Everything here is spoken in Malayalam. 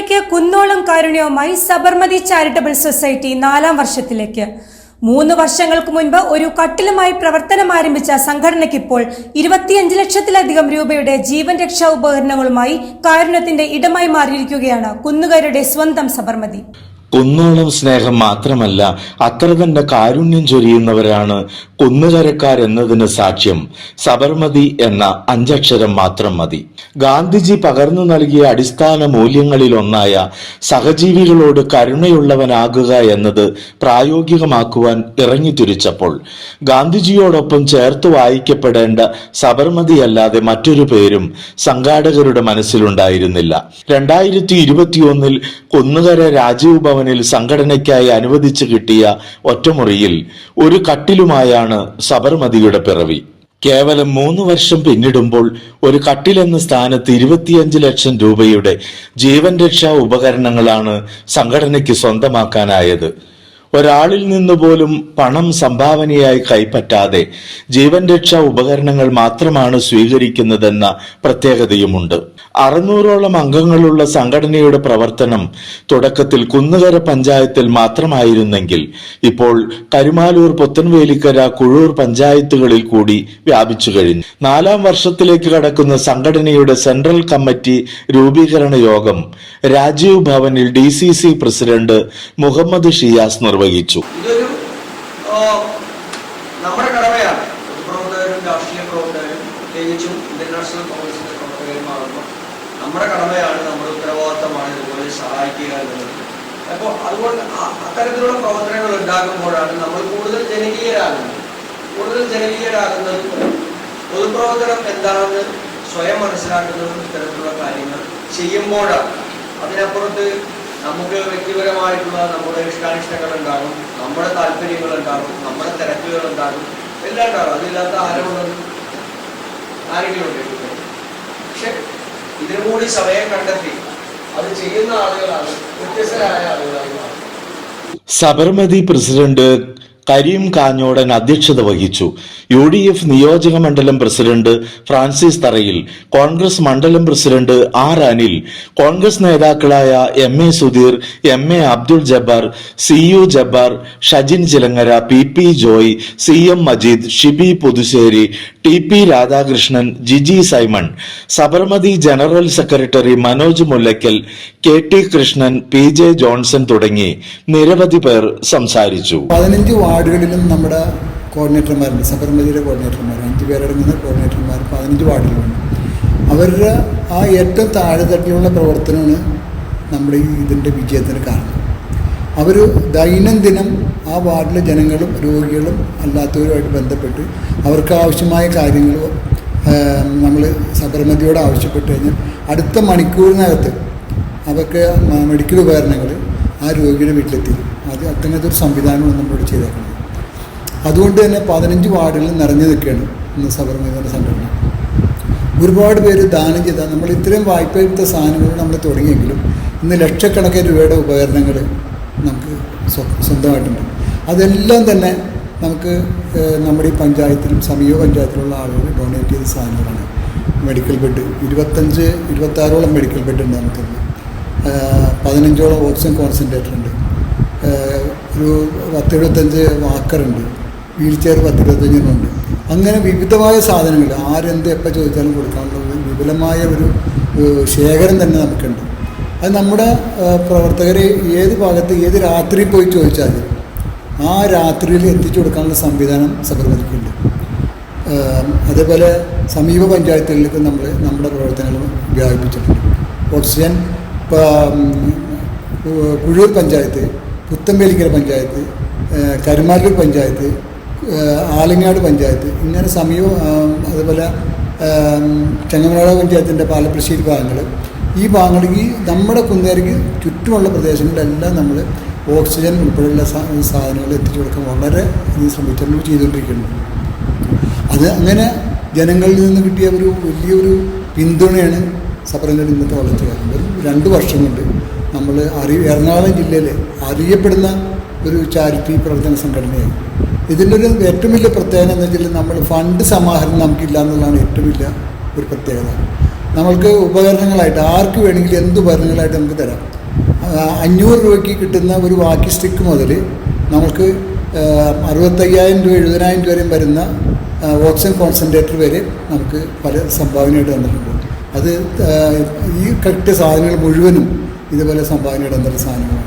വിജയത്തിലേക്ക് കുന്നോളം കാരുണ്യവുമായി സബർമതി ചാരിറ്റബിൾ സൊസൈറ്റി നാലാം വർഷത്തിലേക്ക്. മൂന്ന് വർഷങ്ങൾക്ക് മുൻപ് ഒരു കട്ടിലുമായി പ്രവർത്തനം ആരംഭിച്ച സംഘടനയ്ക്കിപ്പോൾ ഇരുപത്തിയഞ്ച് ലക്ഷത്തിലധികം രൂപയുടെ ജീവൻ രക്ഷാ ഉപകരണങ്ങളുമായി കാരുണ്യത്തിന്റെ ഇടമായി മാറിയിരിക്കുകയാണ് കുന്നുകാരുടെ സ്വന്തം സബർമതി. കുന്നോളം സ്നേഹം മാത്രമല്ല അത്ര തന്നെ കാരുണ്യം ചൊരിയുന്നവരാണ് കുന്നുകരക്കാർ എന്നതിന് സാക്ഷ്യം. സബർമതി എന്ന അഞ്ചക്ഷരം മാത്രം മതി. ഗാന്ധിജി പകർന്നു നൽകിയ അടിസ്ഥാന മൂല്യങ്ങളിൽ ഒന്നായ സഹജീവികളോട് കരുണയുള്ളവനാകുക എന്നത് പ്രായോഗികമാക്കുവാൻ ഇറങ്ങി തിരിച്ചപ്പോൾ ഗാന്ധിജിയോടൊപ്പം ചേർത്ത് വായിക്കപ്പെടേണ്ട സബർമതി അല്ലാതെ മറ്റൊരു പേരും സംഘാടകരുടെ മനസ്സിലുണ്ടായിരുന്നില്ല. രണ്ടായിരത്തി ഇരുപത്തിയൊന്നിൽ കുന്നുകര രാജീവ് ഭവനിൽ സംഘടനയ്ക്കായി അനുവദിച്ചു കിട്ടിയ ഒറ്റമുറിയിൽ ഒരു കട്ടിലുമായാണ് സബർമതിയുടെ പിറവി. കേവലം മൂന്ന് വർഷം പിന്നിടുമ്പോൾ ഒരു കട്ടിലെന്ന സ്ഥാനത്ത് ഇരുപത്തിയഞ്ച് ലക്ഷം രൂപയുടെ ജീവൻ രക്ഷാ ഉപകരണങ്ങളാണ് സംഘടനയ്ക്ക് സ്വന്തമാക്കാനായത്. ഒരാളിൽ നിന്ന് പോലും പണം സംഭാവനയായി കൈപ്പറ്റാതെ ജീവൻ രക്ഷാ ഉപകരണങ്ങൾ മാത്രമാണ് സ്വീകരിക്കുന്നതെന്ന പ്രത്യേകതയുമുണ്ട്. അറുന്നൂറോളം അംഗങ്ങളുള്ള സംഘടനയുടെ പ്രവർത്തനം തുടക്കത്തിൽ കുന്നുകര പഞ്ചായത്തിൽ മാത്രമായിരുന്നെങ്കിൽ ഇപ്പോൾ കരുമാലൂർ പുത്തൻവേലിക്കര കുഴൂർ പഞ്ചായത്തുകളിൽ കൂടി വ്യാപിച്ചു കഴിഞ്ഞു. നാലാം വർഷത്തിലേക്ക് കടക്കുന്ന സംഘടനയുടെ സെൻട്രൽ കമ്മിറ്റി രൂപീകരണ യോഗം രാജീവ് ഭവനിൽ ഡി പ്രസിഡന്റ് മുഹമ്മദ് ഷിയാസ് നിർവഹിച്ചു. ആ, നമ്മുടെ കടമയാണ്. പൊതുപ്രവർത്തകരും രാഷ്ട്രീയ പ്രവർത്തകരും പ്രത്യേകിച്ചും ഇന്റർനാഷണൽ കോൺഗ്രസിന്റെ പ്രവർത്തകരുമാകുമ്പോൾ നമ്മുടെ കടമയാണ് നമ്മുടെ ഉത്തരവാദിത്തമാണ് ഇതുപോലെ സഹായിക്കുക എന്നുള്ളത്. അപ്പോൾ അതുകൊണ്ട് അത്തരത്തിലുള്ള പ്രവർത്തനങ്ങൾ ഉണ്ടാകുമ്പോഴാണ് നമ്മൾ കൂടുതൽ ജനകീയരാകുന്നത്. കൂടുതൽ ജനകീയരാകുന്നത് പൊതുപ്രവർത്തനം എന്താണെന്ന് സ്വയം മനസ്സിലാക്കുന്നതും ഇത്തരത്തിലുള്ള കാര്യങ്ങൾ ചെയ്യുമ്പോഴാണ്. അതിനപ്പുറത്ത് നമുക്ക് വ്യക്തിപരമായിട്ടുള്ള നമ്മുടെ ഇഷ്ടാനിഷ്ടങ്ങൾ ഉണ്ടാകും നമ്മുടെ താല്പര്യങ്ങൾ ഉണ്ടാകും നമ്മുടെ തിരക്കുകൾ ഉണ്ടാകും എല്ലാം ഉണ്ടാകും അതില്ലാത്ത ആരുമുള്ളത് ആരെങ്കിലും ഉണ്ടെങ്കിൽ പക്ഷെ ഇതിനു കൂടി സമയം കണ്ടെത്തി. അത് ചെയ്യുന്ന ആളുകളാണ് വ്യത്യസ്തരായ ആളുകളായി സബർമതി പ്രസിഡന്റ് കരീം കാഞ്ഞോടൻ അധ്യക്ഷത വഹിച്ചു. യു ഡി എഫ് നിയോജക മണ്ഡലം പ്രസിഡന്റ് ഫ്രാൻസിസ് തറയിൽ കോൺഗ്രസ് മണ്ഡലം പ്രസിഡന്റ് ആർ അനിൽ കോൺഗ്രസ് നേതാക്കളായ M A Sudheer M A Abdul Jabbar C U Jabbar Shajin Chilangara P P Joy C M Majeed Shibi Puthussery T P Radhakrishnan Giji Simon Sabarmathi general secretary Manoj Mullakkal K T Krishnan P J Johnson തുടങ്ങി നിരവധി പേർ സംസാരിച്ചു. പതിനഞ്ച് വാർഡുകളിലും നമ്മുടെ കോർഡിനേറ്റർമാരുണ്ട് സബർമതിയുടെ കോർഡിനേറ്റർമാർ അഞ്ച് പേരടങ്ങുന്ന കോർഡിനേറ്റർമാർ പതിനഞ്ച് വാർഡിലുണ്ട് അവരുടെ ആ ഏറ്റവും താഴെത്തട്ടിലുള്ള പ്രവർത്തനമാണ് നമ്മുടെ ഈ ഇതിന്റെ വിജയത്തിന് കാരണം. അവർ ദൈനംദിനം ആ വാർഡിലെ ജനങ്ങളും രോഗികളും അല്ലാത്തവരുമായിട്ട് ബന്ധപ്പെട്ട് അവർക്ക് ആവശ്യമായ കാര്യങ്ങൾ നമ്മൾ സബർമതിയോട് ആവശ്യപ്പെട്ട് കഴിഞ്ഞാൽ അടുത്ത മണിക്കൂറിനകത്ത് അവർക്ക് മെഡിക്കൽ ഉപകരണങ്ങൾ ആ രോഗിയുടെ വീട്ടിലെത്തി. അത് അങ്ങനത്തെ ഒരു സംവിധാനമാണ് നമ്മളോട് ചെയ്തേക്കുന്നത്. അതുകൊണ്ട് തന്നെ പതിനഞ്ച് വാർഡുകളിൽ നിറഞ്ഞു നിൽക്കുകയാണ് ഇന്ന് സബർമതിയുടെ സംഘടന. ഒരുപാട് പേര് ദാനം ചെയ്താൽ നമ്മൾ ഇത്രയും വായ്പ എടുത്ത സാധനങ്ങൾ നമ്മൾ തുടങ്ങിയെങ്കിലും ഇന്ന് ലക്ഷക്കണക്കിന് രൂപയുടെ ഉപകരണങ്ങൾ നമുക്ക് സ്വ- സ്വന്തമായിട്ടുണ്ട്. അതെല്ലാം തന്നെ നമുക്ക് നമ്മുടെ ഈ പഞ്ചായത്തിലും സമീപ പഞ്ചായത്തിലുള്ള ആളുകൾ ഡൊണേറ്റ് ചെയ്ത സാധനങ്ങളാണ്. മെഡിക്കൽ ബെഡ് ഇരുപത്തഞ്ച് ഇരുപത്താറോളം മെഡിക്കൽ ബെഡ് ഉണ്ട് നമുക്കിന്ന്. പതിനഞ്ചോളം ഓക്സിജൻ കോൺസെൻട്രേറ്റർ ഉണ്ട്. ഒരു പത്തെഴുപത്തഞ്ച് വാക്കറുണ്ട്. വീൽ ചെയർ പത്തിരുപത്തഞ്ചിനുണ്ട് അങ്ങനെ വിവിധമായ സാധനങ്ങൾ ആരെന്ത് എപ്പോൾ ചോദിച്ചാലും കൊടുക്കാനുള്ള വിപുലമായ ഒരു ശേഖരം തന്നെ നമുക്കുണ്ട്. അത് നമ്മുടെ പ്രവർത്തകർ ഏത് ഭാഗത്ത് ഏത് രാത്രി പോയി ചോദിച്ചാൽ ആ രാത്രിയിൽ എത്തിച്ചു കൊടുക്കാനുള്ള സംവിധാനം സബർമതിക്കുണ്ട്. അതേപോലെ സമീപ പഞ്ചായത്തുകളിലേക്ക് നമ്മൾ നമ്മുടെ പ്രവർത്തനങ്ങൾ വ്യാപിപ്പിച്ചിട്ടുണ്ട്. ഓക്സിജൻ കുഴൂർ പഞ്ചായത്ത് പുത്തമ്പേലിക്കര പഞ്ചായത്ത് കരുമാല്ലൂർ പഞ്ചായത്ത് ആലിങ്ങാട് പഞ്ചായത്ത് ഇങ്ങനെ സമയവും അതുപോലെ ചങ്ങമ്പാട പഞ്ചായത്തിന്റെ പാലപ്പശ്ശേരി ഭാഗങ്ങൾ ഈ ഭാഗങ്ങളിൽ നമ്മുടെ കുന്നേരിക്ക് ചുറ്റുമുള്ള പ്രദേശങ്ങളിലെല്ലാം നമ്മൾ ഓക്സിജൻ ഉൾപ്പെടെയുള്ള സാധനങ്ങൾ എത്തിച്ചു കൊടുക്കാൻ വളരെ ഇത് ചെയ്തുകൊണ്ടിരിക്കുന്നു. അത് അങ്ങനെ ജനങ്ങളിൽ നിന്ന് കിട്ടിയ ഒരു വലിയൊരു പിന്തുണയാണ് സബർമതി ഇന്നത്തെ വളർച്ച രണ്ട് വർഷം കൊണ്ട് നമ്മൾ അറി എറണാകുളം ജില്ലയിൽ അറിയപ്പെടുന്ന ഒരു ചാരിറ്റി പ്രവർത്തന സംഘടനയാണ്. ഇതിന്റെ ഒരു ഏറ്റവും വലിയ പ്രത്യേകത എന്ന് വെച്ചാൽ നമ്മൾ ഫണ്ട് സമാഹരണം നമുക്കില്ല എന്നുള്ളതാണ് ഏറ്റവും വലിയ ഒരു പ്രത്യേകത. നമ്മൾക്ക് ഉപകരണങ്ങളായിട്ട് ആർക്ക് വേണമെങ്കിലും എന്ത് ഉപകരണങ്ങളായിട്ട് നമുക്ക് തരാം. അഞ്ഞൂറ് രൂപയ്ക്ക് കിട്ടുന്ന ഒരു വാക്കി സ്റ്റിക്ക് മുതൽ നമുക്ക് അറുപത്തയ്യായിരം രൂപ എഴുപതിനായിരം രൂപ വരെയും വരുന്ന ഓക്സിജൻ കോൺസെൻട്രേറ്റർ വരെ നമുക്ക് പല സംഭാവനയായിട്ട് തന്നിട്ടുണ്ട്. അത് ഈ കറക്റ്റ് സാധനങ്ങൾ മുഴുവനും ഇതുപോലെ സംഭാവനയുടെ തന്നിട്ടുള്ള സാധനങ്ങളാണ്